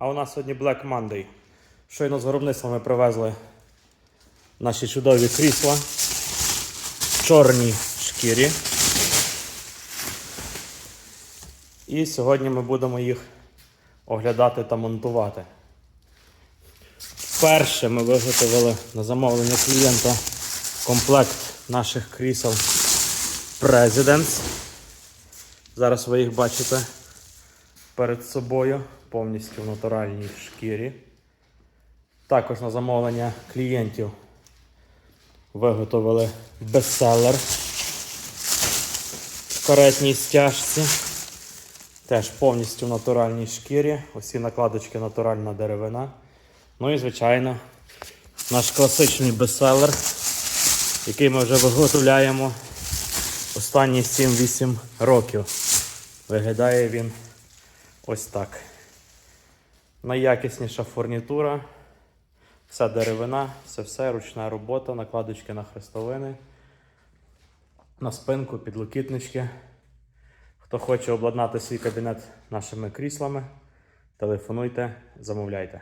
А у нас сьогодні Black Monday. Щойно з виробництва ми привезли наші чудові крісла в чорній шкірі. І сьогодні ми будемо їх оглядати та монтувати. Вперше ми виготовили на замовлення клієнта комплект наших крісел Presidents. Зараз ви їх бачите перед собою повністю в натуральній шкірі. Також на замовлення клієнтів виготовили бестселер в каретній стяжці. Теж повністю в натуральній шкірі. Усі накладочки натуральна деревина. Ну і, звичайно, наш класичний бестселер, який ми вже виготовляємо останні 7-8 років. Виглядає він ось так. Найякісніша фурнітура, вся деревина, все все ручна робота, накладочки на хрестовини, на спинку, підлокітнички. Хто хоче обладнати свій кабінет нашими кріслами, телефонуйте, замовляйте.